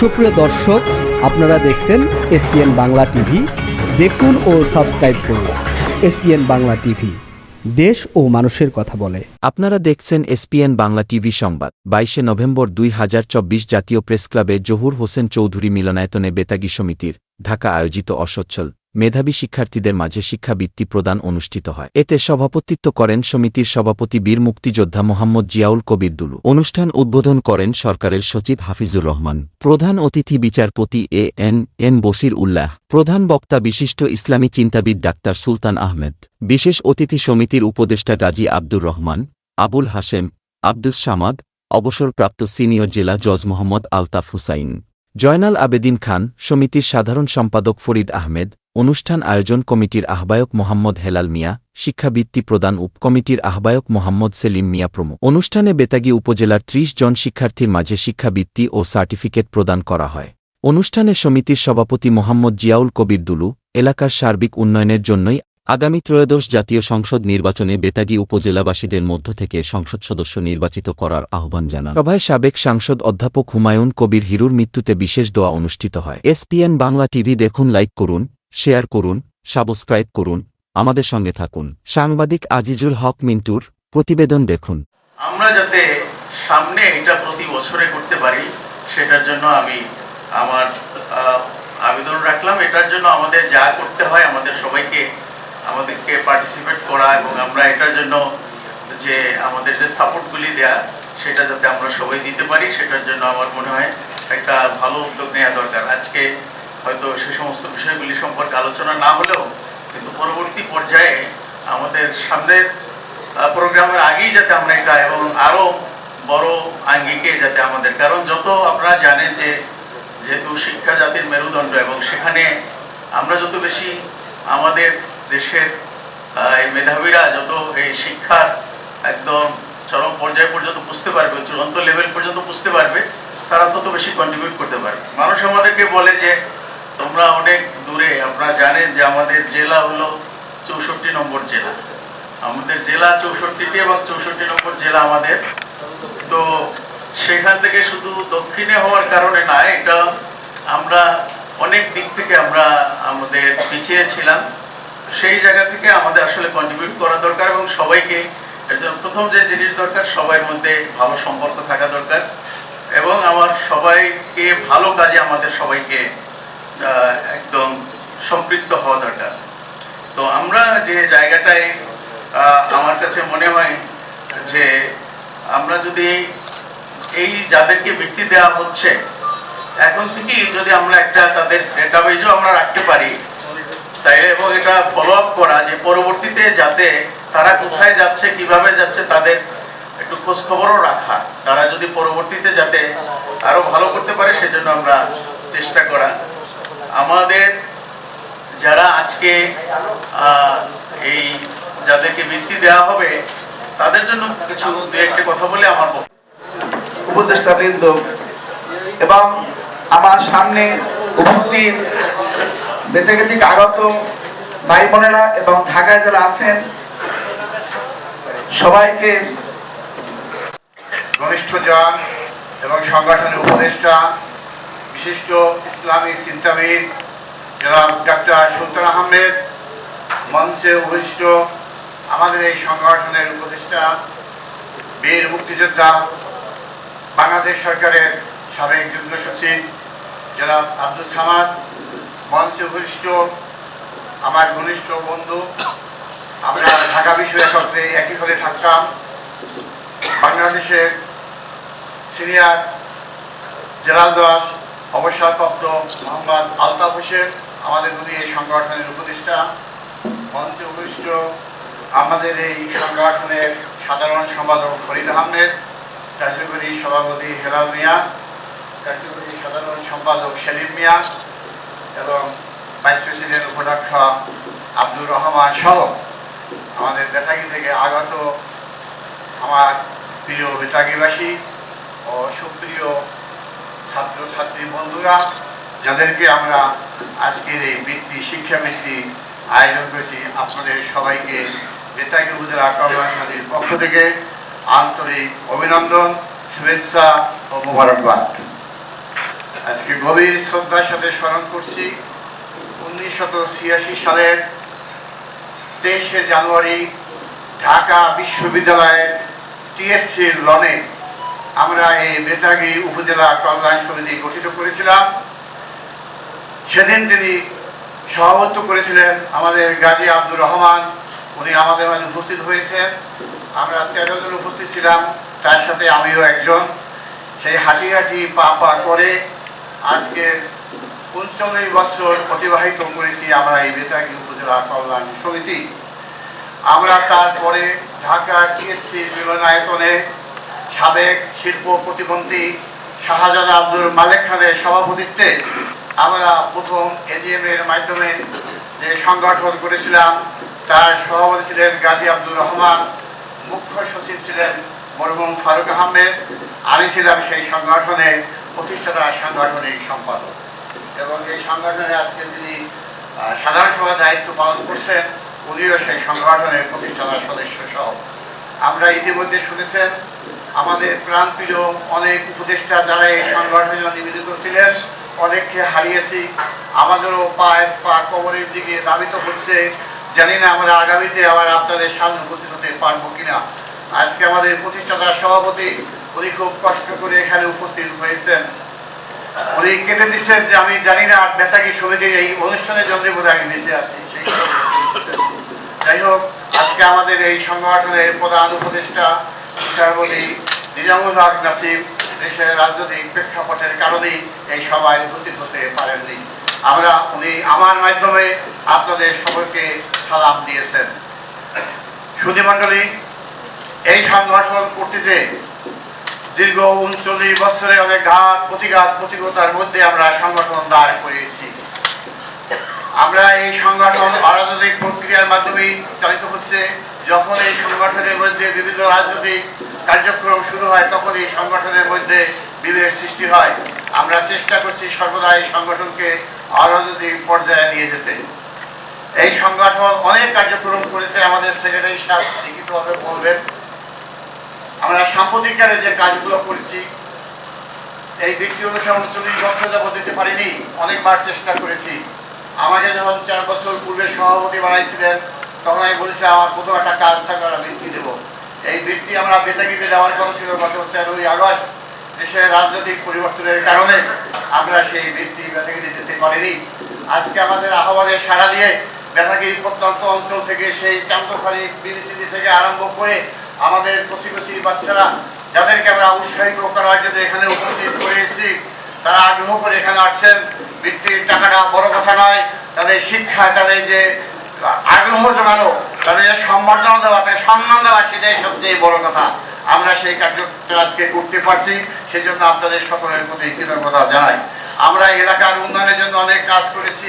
সুপ্রিয় দর্শক, আপনারা দেখছেন এসপিএন বাংলা টিভি। দেখুন ও সাবস্ক্রাইব করুন এসপিএন বাংলা টিভি। দেশ ও মানুষের কথা বলে। আপনারা দেখছেন এসপিএন বাংলা টিভি সংবাদ। বাইশে নভেম্বর দুই হাজার চব্বিশ জাতীয় প্রেসক্লাবে জহুর হোসেন চৌধুরী মিলনায়তনে বেতাগী সমিতির ঢাকা আয়োজিত অসচ্ছল মেধাবী শিক্ষার্থীদের মাঝে শিক্ষাবৃত্তি প্রদান অনুষ্ঠিত হয়। এতে সভাপতিত্ব করেন সমিতির সভাপতি বীর মুক্তিযোদ্ধা মোহাম্মদ জিয়াউল কবির দুলু। অনুষ্ঠান উদ্বোধন করেন সরকারের সচিব হাফিজুর রহমান। প্রধান অতিথি বিচারপতি A N M Bashir Ullah. প্রধান বক্তা বিশিষ্ট ইসলামী চিন্তাবিদ ডাক্তার সুলতান আহমেদ। বিশেষ অতিথি সমিতির উপদেষ্টা গাজী আব্দুর রহমান, আবুল হাশেম, আব্দুস সামাদ, অবসরপ্রাপ্ত সিনিয়র জেলা জজ মোহাম্মদ আলতাফ হুসাইন। জয়নাল আবেদিন খান, সমিতির সাধারণ সম্পাদক ফরিদ আহমেদ, অনুষ্ঠান আয়োজন কমিটির আহ্বায়ক মোহাম্মদ হেলাল মিয়া, শিক্ষাবৃত্তি প্রদান উপকমিটির আহ্বায়ক মোহাম্মদ সেলিম মিয়া প্রমুখ। অনুষ্ঠানে বেতাগী উপজেলার ত্রিশ জন শিক্ষার্থীর মাঝে শিক্ষাবৃত্তি ও সার্টিফিকেট প্রদান করা হয়। অনুষ্ঠানে সমিতির সভাপতি মোহাম্মদ জিয়াউল কবির দুলু, এলাকার সার্বিক উন্নয়নের জন্যই আগামী ত্রয়োদশ জাতীয় সংসদ নির্বাচনে বেতাগী উপজেলাবাসীদের মধ্য থেকে সংসদ সদস্য নির্বাচিত করার আহ্বান জানান। সভায় সাবেক সাংসদ অধ্যাপক হুমায়ুন কবির হিরুর মৃত্যুতে বিশেষ দোয়া অনুষ্ঠিত হয়। এসপিএন বাংলা টিভি দেখুন লাইক করুন শেয়ার করুন সাবস্ক্রাইব করুন আমাদের সঙ্গে থাকুন। সাংবাদিক আজিজুল হক মিন্টুর প্রতিবেদন দেখুন। আমরা যাতে সামনে এটা প্রতি বছরে করতে পারি সেটার জন্য আমি আমার আবেদন রাখলাম। এটার জন্য আমাদের যা করতে হয় আমাদের সবাইকে আমাদেরকে পার্টিসিপেট করা এবং আমরা এটার জন্য যে আমাদের যে সাপোর্টগুলি দেয়া, সেটা যাতে আমরা সবাই দিতে পারি, সেটার জন্য আমার মনে হয় একটা ভালো উদ্যোগ নেওয়া দরকার। আজকে হয়তো সে সমস্ত বিষয়গুলি সম্পর্কে আলোচনা না হলেও, কিন্তু পরবর্তী পর্যায়ে আমাদের সামনের প্রোগ্রামের আগেই যাতে আমরা এটা এবং আরও বড় আঙ্গিকে যাতে আমাদের, কারণ যত আপনারা জানেন যে যেহেতু শিক্ষা জাতির মেরুদণ্ড এবং সেখানে আমরা যত বেশি আমাদের দেশের এই মেধাবীরা যত এই শিক্ষার একদম চরম পর্যায় পর্যন্ত বুঝতে পারবে, চূড়ান্ত লেভেল পর্যন্ত বুঝতে পারবে, তারা তত বেশি কন্ট্রিবিউট করতে পারবে। মানুষ আমাদেরকে বলে যে, তোমরা অনেক দূরে, আপনারা জানেন যে আমাদের জেলা হলো চৌষট্টি নম্বর জেলা। আমাদের জেলা চৌষট্টিটি এবং চৌষট্টি নম্বর জেলা আমাদের। তো সেখান থেকে শুধু দক্ষিণে হওয়ার কারণে না, এটা আমরা অনেক দিক থেকে আমরা আমাদের পিছিয়ে ছিলাম। সেই জায়গা থেকে আমাদের আসলে কন্ট্রিবিউট করা দরকার এবং সবাইকে এর জন্য প্রথম যে জিনিস দরকার সবার মধ্যে ভালো সম্পর্ক থাকা দরকার এবং আমার সবাইকে ভালো কাজে আমাদের সবাইকে একদম সম্পৃক্ত হওয়া দরকার। তো আমরা যে জায়গাটায় আমার কাছে মনে হয় যে আমরা যদি এই যাদেরকে বৃত্তি দেওয়া হচ্ছে, এখন থেকেই যদি আমরা একটা তাদের ডেটাবেজও আমরা রাখতে পারি তাইলে এবং এটা ফলো আপ করা যে পরবর্তীতে যাতে তারা কোথায় যাচ্ছে, কীভাবে যাচ্ছে তাদের একটু খোঁজ খবরও রাখা। তারা যদি পরবর্তীতে যাতে আরও ভালো করতে পারে, সেজন্য আমরা চেষ্টা করা। আমাদের যারা আজকে এই যাদেরকে বৃত্তি দেওয়া হবে, তাদের জন্য কিছু দু একটা কথা বলে আমার উপদেষ্টা বৃন্দ, এবং আমার সামনে উপস্থিত বেতেকে থেকে আগত ভাই বোনেরা এবং ঢাকায় যারা আছেন, সবাইকে ঘনিষ্ঠজন এবং সংগঠনের উপদেষ্টা, বিশিষ্ট ইসলামিক চিন্তাবিদ জনাব ডাক্তার সুলতান আহমেদ, মঞ্চে উপবিষ্ট আমাদের এই সংগঠনের উপদেষ্টা, বীর মুক্তিযোদ্ধা, বাংলাদেশ সরকারের সাবেক যুগ্ম সচিব জনাব আব্দুল সামাদ মঞ্চে উপবিষ্ট আমার ঘনিষ্ঠ বন্ধু, আমরা ঢাকা বিশ্ব একত্রে একই হলে থাকতাম। বাংলাদেশের সিনিয়র জেলাল দাস, অবসরপ্রাপ্ত মোহাম্মদ আলতাফ হোসেন, আমাদের দুই এই সংগঠনের উপদেষ্টা। মঞ্চে উপবিষ্ট আমাদের এই সংগঠনের সাধারণ সম্পাদক ফরিদ আহমেদ, কার্যকরী সভাপতি হেলাল মিয়া, কার্যকরী সাধারণ সম্পাদক সেলিম মিয়া এবং ভাইস প্রেসিডেন্ট উপাধ্যক্ষ আব্দুর রহমান সহ আমাদের বেতাগি থেকে আগত আমার প্রিয় বেতাগিবাসী ও সুপ্রিয় ছাত্রছাত্রী বন্ধুরা, যাদেরকে আমরা আজকের এই বৃত্তি শিক্ষাবৃত্তি আয়োজন করেছি, আপনাদের সবাইকে বেতাগি উপজেলা কর্মচারীর পক্ষ থেকে আন্তরিক অভিনন্দন, শুভেচ্ছা ও মোবারকবাদ। আজকে গভীর শ্রদ্ধার সাথে স্মরণ করছি উনিশশত ছিয়াশি সালের তেইশে জানুয়ারি ঢাকা বিশ্ববিদ্যালয়ের টিএসসির লনে আমরা এই বেতাগি উপজেলা কল্যাণ সমিতি গঠিত করেছিলাম। সেদিন তিনি সভাপত্য করেছিলেন আমাদের গাজী আব্দুর রহমান। উনি আমাদের মাঝে উপস্থিত হয়েছেন। আমরা তেরো জন উপস্থিত ছিলাম, তার সাথে আমিও একজন। সেই হাঁটি হাঁটি পা পা করে আজকে উনচল্লিশ বছর অতিবাহিত করেছি আমরা এই বেতাগি উপজেলা কল্যাণ সমিতি। আমরা তারপরে ঢাকা টিএসসি মিলনায়তনে সাবেক শিল্প প্রতিমন্ত্রী শাহজাদা আব্দুল মালেক খানের সভাপতিত্বে আমরা প্রথম এজিএম এর মাধ্যমে যে সংগঠন করেছিলাম, তার সভাপতি ছিলেন গাজী আব্দুর রহমান, মুখ্য সচিব ছিলেন মরহুম ফারুক আহমেদ, আমি ছিলাম সেই সংগঠনের প্রতিষ্ঠাতা সাংগঠনিক সম্পাদক। এবং এই সংগঠনে আজকে যিনি সাধারণ সভার দায়িত্ব পালন করছেন, উনিও সেই সংগঠনের প্রতিষ্ঠাতা সদস্য সহ আমরা ইতিমধ্যে শুনেছেন, আমাদের প্রাণপ্রিয় অনেক উপদেষ্টা যারা এই সংগঠনে নিবেদিত ছিলেন, অনেককে হারিয়েছি। আমাদেরও পায়ের পা কবরের দিকে দাবিত হচ্ছে। জানি না আমরা আগামীতে আবার আপনাদের সামনে উপস্থিত হতে পারব কিনা। আজকে আমাদের প্রতিষ্ঠাতা সভাপতি, উনি খুব কষ্ট করে এখানে উপস্থিত হয়েছেন। উনি কেটে দিচ্ছেন যে আমি জানি না বেতাকি সমিতির এই অনুষ্ঠানের জন্য বোধ আমি বেঁচে আছি, সেই। যাই হোক, আজকে আমাদের এই সংগঠনের প্রধান উপদেষ্টা, বিচারপতি নিজামুল হক নাসিম, দেশের রাজনৈতিক প্রেক্ষাপটের কারণেই এই সভায় উপস্থিত হতে পারেননি। আমরা, উনি আমার মাধ্যমে আপনাদের সকলকে সালাম দিয়েছেন। সুধীমণ্ডলী এই সংগঠন করতেছে। দীর্ঘ উনচল্লিশ বছরে অনেক ঘাত, প্রতিঘাত প্রতিকতার মধ্যে আমরা সংগঠন দাঁড় করিয়েছি। আমরা এই সংগঠন অরাজনৈতিক প্রক্রিয়ার মাধ্যমেই চালিত হচ্ছে। যখন এই সংগঠনের মধ্যে বিভিন্ন রাজনৈতিক কার্যক্রম শুরু হয়, তখন এই সংগঠনের মধ্যে বিভেদ সৃষ্টি হয়। আমরা চেষ্টা করছি সর্বদা এই সংগঠনকে অরাজনৈতিক পর্যায়ে নিয়ে যেতে। এই সংগঠন অনেক কার্যক্রম করেছে। আমাদের সেক্রেটারি সাহেব লিখিতভাবে বলবেন আমরা সাম্প্রতিককালে যে কাজগুলো করেছি, এই ব্যক্তি অনুসারে উনচল্লিশ বছর যাবত দিতে পারিনি, অনেকবার চেষ্টা করেছি। আমাকে যখন চার বছর পূর্বে সভাপতি বানাইছিলেন, তখন আমি বলেছিলাম, আমার প্রথম একটা কাজ থাকবে আমরা বৃত্তি দেবো। এই বৃত্তি আমরা বেতাগিতে দেওয়ার কথা ছিল গত তেরোই আগস্ট, দেশের রাজনৈতিক পরিবর্তনের কারণে আমরা সেই বৃত্তি বেতাগিতে যেতে পারিনি। আজকে আমাদের আহ্বানে সাড়া দিয়ে বেতাগি প্রত্যন্ত অঞ্চল থেকে সেই চান্দখালি বিবিসিডি থেকে আরম্ভ করে আমাদের কচি কচি বাচ্চারা যাদেরকে আমরা উৎসাহিত করার জন্য এখানে উপস্থিত করেছি, তারা আগ্রহ করে এখানে আসছেন। বৃত্তির টাকাটা বড় কথা নয়, তাদের শিক্ষা, তাদের যে আগ্রহ জানানো তাদের যে সম্বর্ধনা দেওয়া, তাদের সম্মান দেওয়া, সেটাই সবচেয়ে বড় কথা। আমরা সেই কার্যক্রম আজকে করতে পারছি সেই জন্য আপনাদের সকলের প্রতি কৃতজ্ঞতা জানাই। আমরা এলাকার উন্নয়নের জন্য অনেক কাজ করেছি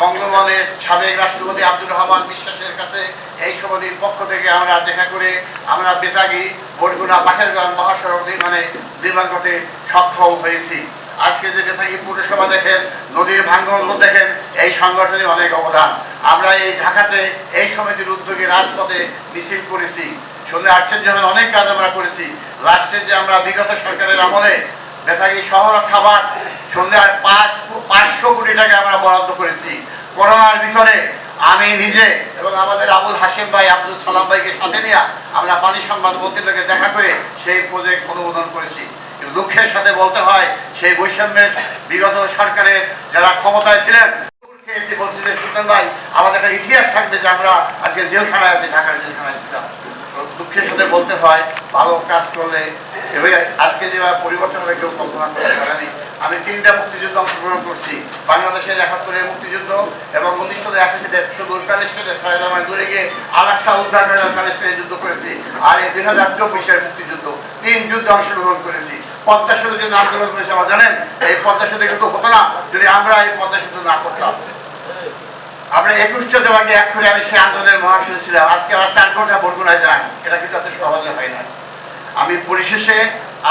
বঙ্গবনের সাবেক রাষ্ট্রপতি আব্দুর রহমান বিশ্বাসের কাছে এই সমিতির পক্ষ থেকে আমরা দেখা করে আমরা বেতাগি, বরগুনা, বাকেরগঞ্জ মহাসড়ক নির্মাণে নির্মাণ করতে সক্ষম হয়েছি। আজকে যে বেতাগি পৌরসভা দেখেন, নদীর ভাঙ্গন দেখেন, এই সংগঠনে অনেক অবদান। আমরা এই ঢাকাতে এই সমিতির উদ্যোগে রাজপথে মিছিল করেছি। শুনে আশ্চর্য হবেন, অনেক কাজ আমরা করেছি। লাস্টের যে আমরা বিগত সরকারের আমলে বেতাগি শহর খাবার সন্ধ্যার পাঁচ পাঁচশো কোটি টাকা আমরা বরাদ্দ করেছি। করোনার ভিতরে আমি নিজে এবং আমাদের আবুল হাসিম ভাই, আব্দুল সালাম ভাইকে সাথে নিয়ে আমরা পানি সংবাদ মন্ত্রীর লোকে দেখা করে সেই প্রজেক্ট অনুমোদন করেছি। দুঃখের সাথে বলতে হয়, সেই বৈষম্যের বিগত সরকারের যারা ক্ষমতায় ছিলেন বলছি যে সুলতান ভাই, আমাদের একটা ইতিহাস থাকবে যে আমরা আজকে জেলখানায় আছি, ঢাকার জেলখানায় ছিলাম দুঃখের সাথে বলতে হয়, ভালো কাজ করলে আজকে যেভাবে পরিবর্তন হবে কেউ কল্পনা করতে পারেনি। আমি তিনটা মুক্তিযুদ্ধ অংশগ্রহণ করছি। বাংলাদেশের একাত্তরের মুক্তিযুদ্ধ এবং উনিশশো একাশিতে শুধু প্যালেস্টাইনে সাহেব দূরে গিয়ে আলাক্সা উদ্ধার প্যালেস্টাইনে যুদ্ধ করেছি আর এই দুই হাজার চব্বিশের মুক্তিযুদ্ধ তিন যুদ্ধে অংশগ্রহণ করেছি। পদ্মা সেতু জন্য আন্দোলন করেছি আমার জানেন? এই পদ্মা সেতু কিন্তু হতো না যদি আমরা এই পদ্মা সেতু না করতাম। আমরা একুশটা জমাকে এক করে আমি সেই আন্দোলনের মহাসচিব ছিলাম। আজকে আমার চার ঘণ্টা বরগুনায় যান। এটা কিন্তু এত সহজে হয় না। আমি পরিশেষে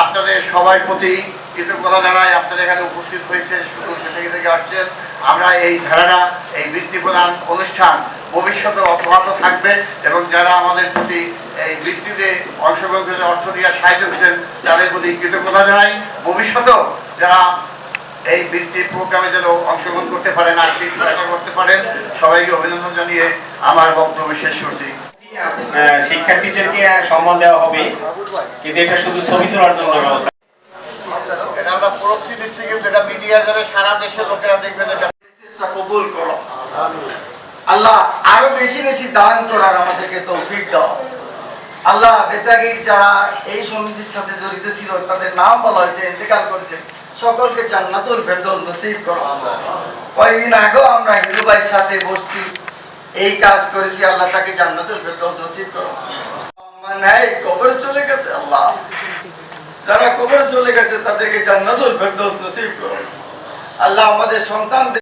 আপনাদের সবাই প্রতি কৃতজ্ঞতা জানাই আপনারা এখানে উপস্থিত হয়েছেন শুধু থেকে থেকে আসছেন আমরা এই ধারাটা, এই বৃত্তি প্রদান অনুষ্ঠান ভবিষ্যতে অব্যাহত থাকবে এবং যারা আমাদের প্রতি এই বৃত্তিতে অংশগ্রহণ অর্থ দিয়ে সাহায্য করেছেন, তাদের প্রতি কৃতজ্ঞতা জানাই। ভবিষ্যতেও যারা এই বৃত্তি প্রোগ্রামে যেন অংশগ্রহণ করতে পারেন, আর্থিক সহায়তা করতে পারেন, সবাইকে অভিনন্দন জানিয়ে আমার বক্তব্য শেষ করছি। শিক্ষার্থীদেরকে সম্মান দেওয়া হবে। কিন্তু এটা শুধু ছবি তোলার জন্য ব্যবস্থা এটা আমরা প্রক্সি দিচ্ছি কিন্তু এটা মিডিয়া যাবে সারা দেশের লোকেরা দেখবে যে এটা চেষ্টা কবুল করো। আল্লাহ আরও বেশি বেশি দান করার আমাদেরকে তৌফিক দাও। আল্লাহ বেতাগির যারা এই সমিতির সাথে জড়িত ছিল, তাদের নাম বলা হয়েছে, ইন্তেকাল করেছে, সকলকে জান্নাতুল ফেরদৌস নসিব করো। কয়েকদিন আগেও আমরা হিরু সাথে বসছি, এই কাজ করেছি, আল্লাহ তাকে জান্নাতুল ফেরদৌস নসিব করো। নাই কবর চলে গেছে আল্লাহ। যারা কবর চলে গেছে, তাদেরকে জান্নাতুল ফেরদৌস নসিব করো। আল্লাহ আমাদের সন্তানদের